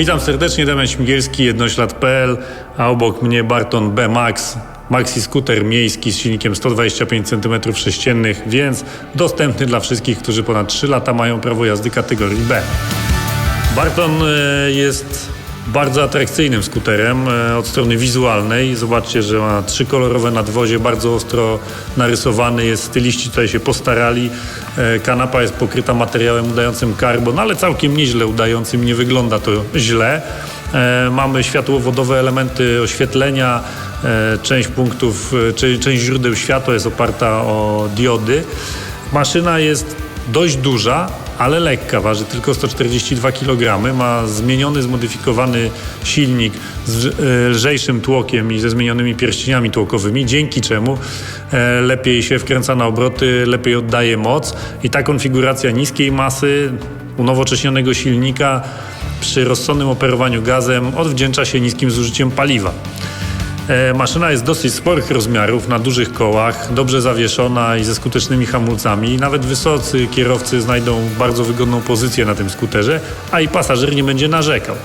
Witam serdecznie, Damian Śmigielski, jednoślad.pl, a obok mnie Barton B Max, maxi skuter miejski z silnikiem 125 cm3, więc dostępny dla wszystkich, którzy ponad 3 lata mają prawo jazdy kategorii B. Barton e, jest bardzo atrakcyjnym skuterem e, od strony wizualnej. Zobaczcie, że ma trzy kolorowe nadwozie, bardzo ostro narysowany jest, styliści tutaj się postarali. E, Kanapa jest pokryta materiałem udającym karbon, ale całkiem nieźle udającym, nie wygląda to źle. E, Mamy światłowodowe elementy oświetlenia, część punktów, część źródeł światła jest oparta o diody. Maszyna jest dość duża, ale lekka, waży tylko 142 kg. Ma zmieniony, zmodyfikowany silnik z e, lżejszym tłokiem i ze zmienionymi pierścieniami tłokowymi, dzięki czemu e, lepiej się wkręca na obroty, lepiej oddaje moc i ta konfiguracja niskiej masy, unowocześnionego silnika przy rozsądnym operowaniu gazem odwdzięcza się niskim zużyciem paliwa. E, Maszyna jest dosyć sporych rozmiarów, na dużych kołach, dobrze zawieszona i ze skutecznymi hamulcami. Nawet wysocy kierowcy znajdą bardzo wygodną pozycję na tym skuterze, a i pasażer nie będzie narzekał.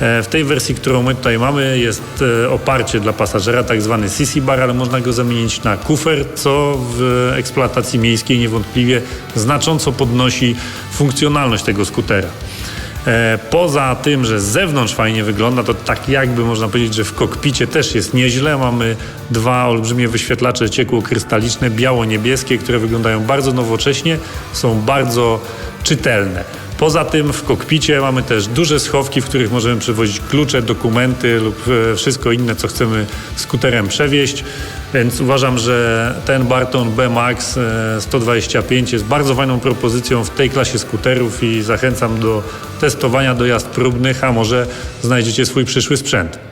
E, W tej wersji, którą my tutaj mamy, jest e, oparcie dla pasażera, tak zwany CC bar, ale można go zamienić na kufer, co w eksploatacji miejskiej niewątpliwie znacząco podnosi funkcjonalność tego skutera. E, Poza tym, że z zewnątrz fajnie wygląda, to tak jakby można powiedzieć, że w kokpicie też jest nieźle. Mamy dwa olbrzymie wyświetlacze ciekło-krystaliczne, biało-niebieskie, które wyglądają bardzo nowocześnie, są bardzo czytelne. Poza tym w kokpicie mamy też duże schowki, w których możemy przewozić klucze, dokumenty lub e, wszystko inne, co chcemy skuterem przewieźć. Więc uważam, że ten Barton B Max e, 125 jest bardzo fajną propozycją w tej klasie skuterów i zachęcam do testowania dojazd próbnych, a może znajdziecie swój przyszły sprzęt.